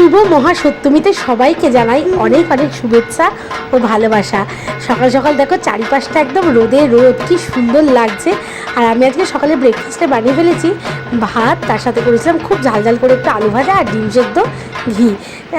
শুভ মহাসপ্তমীতে সবাইকে জানাই অনেক অনেক শুভেচ্ছা ও ভালোবাসা। সকাল সকাল দেখো চারিপাশটা একদম রোদে রোদ, কি সুন্দর লাগছে। আর আমি আজকে সকালে ব্রেকফাস্টে বানিয়ে ফেলেছি, ভাত, তার সাথে করেছিলাম খুব ঝাল ঝাল করে একটু আলু ভাজা আর ডিম সেদ্ধ ঘি।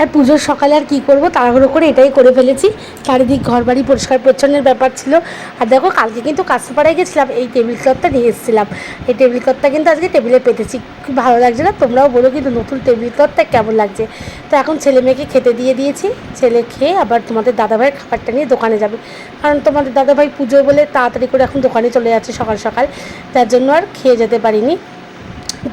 আর পুজোর সকালে আর কী করব তাড়াহুড়ো করে এটাই করে ফেলেছি। চারিদিক ঘর বাড়ি পরিষ্কার পরিচ্ছন্নের ব্যাপার ছিল। আর দেখো কালকে কিন্তু কাঁচপাড়ায় গেছিলাম, এই টেবিল ক্লথটা নিয়ে এসেছিলাম। এই টেবিল ক্লথটা কিন্তু আজকে টেবিলে পেতেছি। খুব ভালো লাগছে না? তোমরাও বলো কিন্তু নতুন টেবিল ক্লথটা কেমন লাগছে? তো এখন ছেলে মেয়েকে খেতে দিয়ে দিয়েছি। ছেলে খেয়ে আবার তোমাদের দাদাভাইয়ের খাবারটা নিয়ে দোকানে যাবে। কারণ তোমাদের দাদাভাই পুজো বলে তাড়াতাড়ি করে এখন দোকানে চলে যাচ্ছে সকাল সকাল। তার জন্য আর খেয়ে যেতে পারিনি।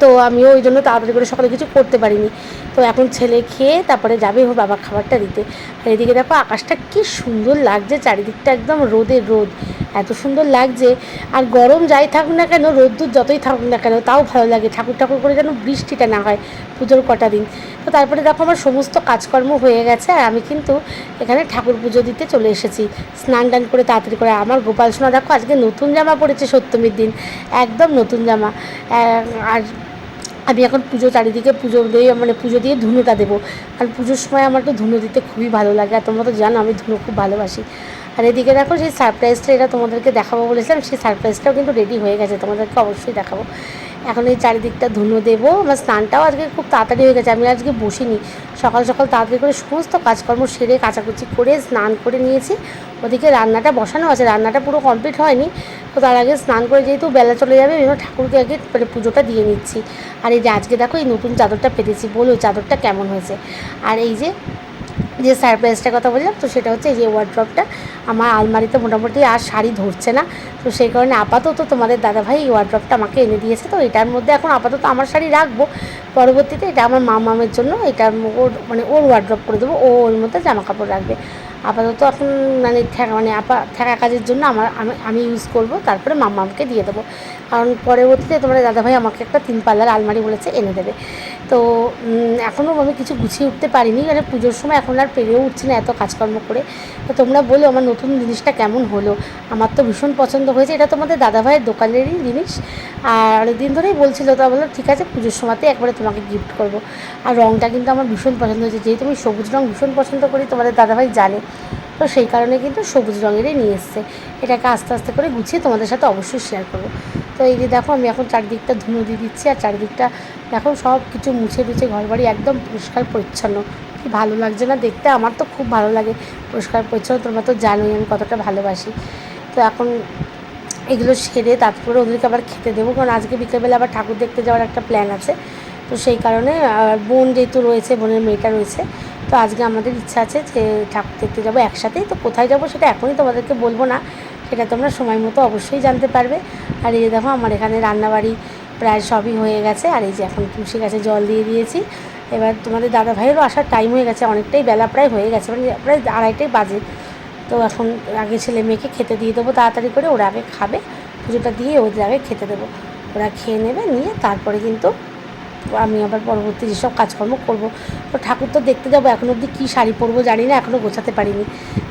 তো আমিও ওই জন্য তাড়াতাড়ি করে সকালে কিছু করতে পারিনি। তো এখন ছেলে খেয়ে তারপরে যাবে ওর বাবা খাবারটা দিতে। আর এদিকে দেখো আকাশটা কি সুন্দর লাগছে, চারিদিকটা একদম রোদের রোদ। এত সুন্দর লাগছে। আর গরম যাই থাকুক না কেন, রোদ্দুর যতই থাকুক না কেন, তাও ভালো লাগে। ঠাকুর ঠাকুর করে যেন বৃষ্টিটা না হয় পুজোর কটা দিন। তো তারপরে দেখো আমার সমস্ত কাজকর্ম হয়ে গেছে, আর আমি কিন্তু এখানে ঠাকুর পুজো দিতে চলে এসেছি। স্নান টান করে তাড়াতাড়ি করে আমার গোপাল সোনা, দেখো আজকে নতুন জামা পড়েছে সপ্তমীর দিন, একদম নতুন জামা। আর আমি এখন পুজো চারিদিকে পুজো দিয়ে মানে পুজো দিয়ে ধুনুটা দেবো। কারণ পুজোর সময় আমার তো ধুনু দিতে খুবই ভালো লাগে, আর তোমরা তো জানো আমি ধুনু খুব ভালোবাসি। আর এদিকে দেখো সেই সারপ্রাইজটা এটা তোমাদেরকে দেখাবো বলেছিলাম, সেই সারপ্রাইজটাও কিন্তু রেডি হয়ে গেছে, তোমাদেরকে অবশ্যই দেখাবো। এখন এই চারিদিকটা ধুনো দেবো। আমার স্নানটাও আজকে খুব তাড়াতাড়ি হয়ে গেছে, আমি আজকে বসিনি। সকাল সকাল তাড়াতাড়ি করে সমস্ত কাজকর্ম সেরে কাচাকুচি করে স্নান করে নিয়েছি। ওদিকে রান্নাটা বসানো আছে, রান্নাটা পুরো কমপ্লিট হয়নি। তো তার আগে স্নান করে যেহেতু বেলা চলে যাবে জন্য ঠাকুরকে আগে মানে পুজোটা দিয়ে নিচ্ছি। আর এই যে আজকে দেখো এই নতুন চাদরটা পেতেছি, বলো চাদরটা কেমন হয়েছে? আর এই যে যে সারপ্রাইজটার কথা বললাম, তো সেটা হচ্ছে এই যে ওয়ার্ড্রপটা আমার আলমারিতে মোটামুটি আর শাড়ি ধরছে না। তো সেই কারণে আপাতত তোমাদের দাদাভাই এই ওয়ার্ড্রপটা আমাকে এনে দিয়েছে। তো এটার মধ্যে এখন আপাতত আমার শাড়ি রাখব। পরবর্তীতে এটা আমার মামামের জন্য এটা ওর মানে ওর ওয়ার্ড্রপ করে দেবো। ও ওর মধ্যে জামা কাপড় রাখবে। আপাতত এখন মানে মানে আপা ঠেকা কাজের জন্য আমার আমি আমি ইউজ করব, তারপরে মামামকে দিয়ে দেবো। কারণ পরবর্তীতে তোমার দাদাভাই আমাকে একটা তিন পাল্লার আলমারি বলেছে, এনে দেবে। তো এখনও আমি কিছু গুছিয়ে উঠতে পারিনি মানে পুজোর সময় এখন আর পেরেও উঠছি না এত কাজকর্ম করে। তো তোমরা বলো আমার নতুন জিনিসটা কেমন হলো? আমার তো ভীষণ পছন্দ হয়েছে, এটা তোমাদের দাদাভাইয়ের দোকানেরই জিনিস। আর অনেকদিন ধরেই বলছিল, তা বললাম, ঠিক আছে, পুজোর সময়তে একবারে তোমাকে গিফট করব। আর রঙটা কিন্তু আমার ভীষণ পছন্দ হয়েছে, যেহেতু আমি সবুজ রঙ ভীষণ পছন্দ করি, তোমাদের দাদাভাই জানে। তো সেই কারণে কিন্তু সবুজ রঙেরই নিয়ে এসছে। এটাকে আস্তে আস্তে করে গুছিয়ে তোমাদের সাথে অবশ্যই শেয়ার করব। তো এই যে দেখো, আমি এখন চারদিকটা ধুনো দিয়ে দিচ্ছি আর চারিদিকটা এখন সব কিছু মুছে টুছে ঘর বাড়ি একদম পরিষ্কার পরিচ্ছন্ন। কি ভালো লাগছে না দেখতে? আমার তো খুব ভালো লাগে পরিষ্কার পরিচ্ছন্ন, তোমরা তো জানোই আমি কতটা ভালোবাসি। তো এখন এগুলো সেরে তারপরে ওদেরকে আবার খেতে দেবো, কারণ আজকে বিকেলবেলা আবার ঠাকুর দেখতে যাওয়ার একটা প্ল্যান আছে। তো সেই কারণে বোন যেহেতু রয়েছে, বোনের মেয়েটা রয়েছে তো আজকে আমাদের ইচ্ছা আছে যে ঠাকুর দেখতে যাব একসাথেই। তো কোথায় যাব সেটা এখনই তোমাদেরকে বলব না, সেটা তোমরা সময় মতো অবশ্যই জানতে পারবে। আর এই যে দেখো, আমার এখানে রান্নাবাড়ি প্রায় সবই হয়ে গেছে। আর এই যে এখন তুলসী গাছে জল দিয়ে দিয়েছি। এবার তোমাদের দাদা ভাইয়েরও আসার টাইম হয়ে গেছে, অনেকটাই বেলা প্রায় হয়ে গেছে মানে প্রায় আড়াইটাই বাজে। তো এখন আগে ছেলে মেয়েকে খেতে দিয়ে দেবো তাড়াতাড়ি করে, ওরা আগে খাবে। পুজোটা দিয়ে ওদের আগে খেতে দেবো। ওরা খেয়ে নেবে, নিয়ে তারপরে কিন্তু আমি আবার পরবর্তী যেসব কাজকর্ম করব, তো ঠাকুর তো দেখতে যাব, এখন অবধি কী শাড়ি পরবো জানি না এখনও গোছাতে পারিনি।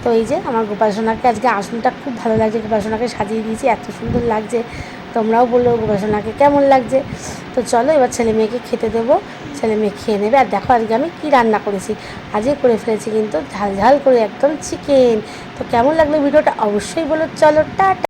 তো এই যে আমার গোপাসনাকে আজকে আসনটা খুব ভালো লাগছে গোপাসনাকে সাজিয়ে দিয়েছি, এত সুন্দর লাগছে। তোমরাও বলল গোপাসনাকে কেমন লাগছে? তো চলো এবার ছেলে মেয়েকে খেতে দেবো, ছেলে মেয়ে খেয়ে নেবে, আর দেখো আজকে আমি কী রান্না করেছি। আজকে করে ফেলেছি কিন্তু ঝাল ঝাল করে একদম চিকেন তো কেমন লাগল ভিডিওটা অবশ্যই বলো, চলো, টাটা।